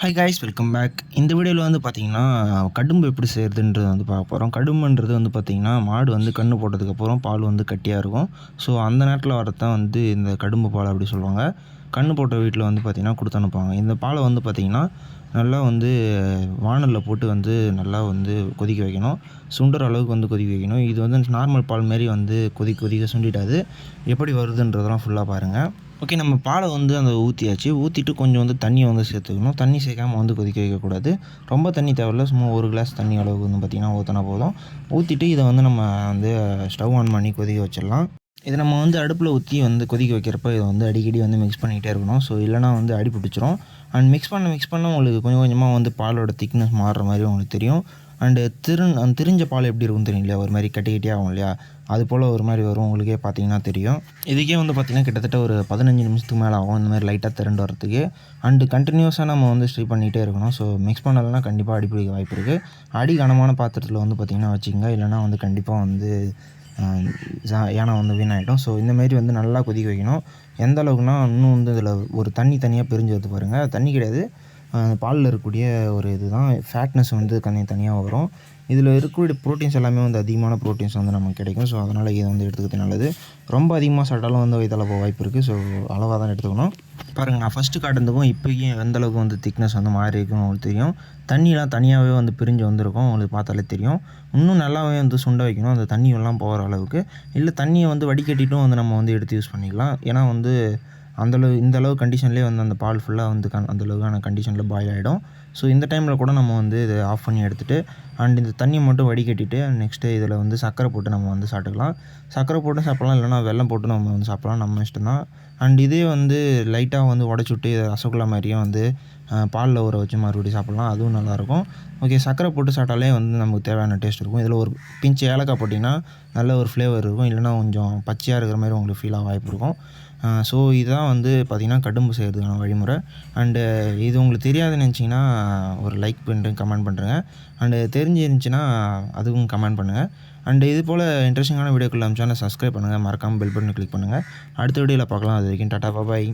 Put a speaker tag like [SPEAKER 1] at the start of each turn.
[SPEAKER 1] High guys welcome back இந்த வீடியோவில் வந்து பார்த்திங்கன்னா கடும்பு எப்படி செய்கிறதுன்றது வந்து பார்க்க போகிறோம் கடும்புன்றது வந்து பார்த்திங்கன்னா மாடு வந்து கன்று போட்டதுக்கப்புறம் பால் வந்து கட்டியாக இருக்கும். ஸோ அந்த நேரத்தில் வரதான் வந்து இந்த கடும்பு பால் அப்படி சொல்லுவாங்க. கன்று போட்ட வீட்டில் வந்து பார்த்திங்கன்னா கொடுத்து அனுப்புவாங்க. இந்த பாலை வந்து பார்த்திங்கன்னா நல்லா வந்து வானலில் போட்டு வந்து நல்லா வந்து கொதிக்க வைக்கணும். சுண்டுற அளவுக்கு வந்து கொதிக்க வைக்கணும். இது வந்து நார்மல் பால் மாரி வந்து கொதிக்க கொதிக்க சுண்டிடாது எப்படி வருதுன்றதெல்லாம் ஃபுல்லாக பாருங்கள் ஓகே நம்ம பாலை வந்து அந்த ஊற்றியாச்சு ஊற்றிட்டு கொஞ்சம் வந்து தண்ணியை வந்து சேர்த்துக்கணும். தண்ணி சேர்க்காம வந்து கொதிக்க வைக்கக்கூடாது. ரொம்ப தண்ணி தேவையில்ல. சும்மா ஒரு கிளாஸ் தண்ணி அளவுக்கு வந்து பார்த்திங்கன்னா ஊற்றினா போதும். ஊற்றிட்டு இதை வந்து நம்ம வந்து ஸ்டவ் ஆன் பண்ணி கொதிக்க வச்சிடலாம். இதை நம்ம வந்து அடுப்பில் ஊற்றி வந்து கொதிக்க வைக்கிறப்ப இதை வந்து அடிக்கடி வந்து மிக்ஸ் பண்ணிகிட்டே இருக்கணும். ஸோ இல்லைனா வந்து அடி பிடிச்சிரும். அண்ட் மிக்ஸ் பண்ண மிக்ஸ் பண்ண உங்களுக்கு கொஞ்சம் கொஞ்சமாக வந்து பாலோட திக்னஸ் மாறுற மாதிரி உங்களுக்கு தெரியும். அண்டு திரு அந்த திரிஞ்ச பால் எப்படி இருக்கும் தெரியும் இல்லையா ஒரு மாதிரி கட்டி கட்டியாக ஆகும் இல்லையா? அது போல் ஒரு மாதிரி வரும் உங்களுக்கே பார்த்தீங்கன்னா தெரியும். இதுக்கே வந்து பார்த்திங்கன்னா கிட்டத்தட்ட ஒரு பதினஞ்சு நிமிஷத்துக்கு மேலே ஆகும் இந்த மாதிரி லைட்டாக திரண்டு வரதுக்கு அண்டு கண்டினியூஸாக நம்ம வந்து ஸ்ட்ரீ பண்ணிகிட்டே இருக்கணும். ஸோ மிக்ஸ் பண்ணலைன்னா கண்டிப்பாக அடி பிடிக்க வாய்ப்பு இருக்குது அடி கனமான பாத்திரத்தில் வந்து பார்த்திங்கன்னா வச்சுக்கோங்க. இல்லைனா வந்து கண்டிப்பாக வந்து யானை வந்து வீணாகிடும் ஸோ இந்தமாரி வந்து நல்லா கொதிக்க வைக்கணும். எந்த அளவுக்குனா இன்னும் வந்து இதில் ஒரு தண்ணி தனியாக பிரிஞ்சு வருது பாருங்கள் தண்ணி கிடையாது. பாலில் இருக்கக்கூடிய ஒரு இதுதான். ஃபேட்னஸ் வந்து தனி தனியாக வரும். இதில் இருக்கக்கூடிய ப்ரோட்டீன்ஸ் எல்லாமே வந்து அதிகமான ப்ரோட்டீன்ஸ் வந்து நமக்கு கிடைக்கும். ஸோ அதனால் இதை வந்து எடுத்துக்கிறது நல்லது. ரொம்ப அதிகமாக சாப்பிட்டாலும் வந்து இதில் போக வாய்ப்பு இருக்குது ஸோ அளவாக தான் எடுத்துக்கணும். பாருங்கள் நான் ஃபஸ்ட்டு காட்டுறதுக்கும் இப்போயும் எந்த அளவுக்கு வந்து திக்னஸ் வந்து மாறி இருக்குன்னு உங்களுக்கு தெரியும். தண்ணியெலாம் தனியாகவே வந்து பிரிஞ்சு வந்திருக்கும். உங்களுக்கு பார்த்தாலே தெரியும். இன்னும் நல்லாவே வந்து சுண்ட வைக்கணும். அந்த தண்ணியெல்லாம் போகிற அளவுக்கு. இல்லை தண்ணியை வந்து வடிகட்டிட்டும் வந்து நம்ம வந்து எடுத்து யூஸ் பண்ணிக்கலாம். ஏன்னா வந்து அந்தளவு இந்த அளவு கண்டிஷன்லேயே வந்து அந்த பால் ஃபுல்லாக வந்து கண் அந்தளவுக்கான கண்டிஷனில் பாயில் ஆகிடும் ஸோ இந்த டைமில் கூட நம்ம வந்து இதை ஆஃப் பண்ணி எடுத்துகிட்டு அண்ட் இந்த தண்ணியை மட்டும் வடிகட்டிட்டு நெக்ஸ்ட்டு இதில் வந்து சர்க்கரை போட்டு நம்ம வந்து சாப்பிட்டுக்கலாம். சர்க்கரை போட்டு சாப்பிட்லாம் இல்லைனா வெள்ளம் போட்டு நம்ம வந்து சாப்பிட்லாம் நம்ம இஷ்டம் தான் அண்ட் இதே வந்து லைட்டாக வந்து உடச்சி விட்டு ரசகுல்லா மாதிரியும் வந்து பாலில் ஊற வச்சு மறுபடியும் சாப்பிட்லாம். அதுவும் நல்லாயிருக்கும். ஓகே சர்க்கரை போட்டு சாப்பிட்டாலே வந்து நமக்கு தேவையான டேஸ்ட் இருக்கும். இதில் ஒரு பிஞ்சு ஏலக்காய் போட்டிங்கன்னா நல்ல ஒரு ஃப்ளேவர் இருக்கும். இல்லைனா கொஞ்சம் பச்சையாக இருக்கிற மாதிரி உங்களுக்கு ஃபீலாக வாய்ப்பு இருக்கும். ஸோ இதுதான் வந்து பார்த்திங்கன்னா கடும்பு செய்கிறதுக்கான வழிமுறை. அண்டு இது உங்களுக்கு தெரியாதுன்னு நினச்சிங்கன்னா ஒரு லைக் பண்ணுறேன் கமெண்ட் பண்ணுறேங்க அண்டு தெரிஞ்சு இருந்துச்சுன்னா அதுவும் கமெண்ட் பண்ணுங்கள் அண்டு இது போல் இன்ட்ரெஸ்டிங்கான வீடியோக்கள் நம்ம சப்ஸ்கிரைப் பண்ணுங்கள் மறக்காமல் பெல் பட்டன் கிளிக் பண்ணுங்கள் அடுத்த வீடியோவில் பார்க்கலாம். அது வரைக்கும் டாட்டா பாய்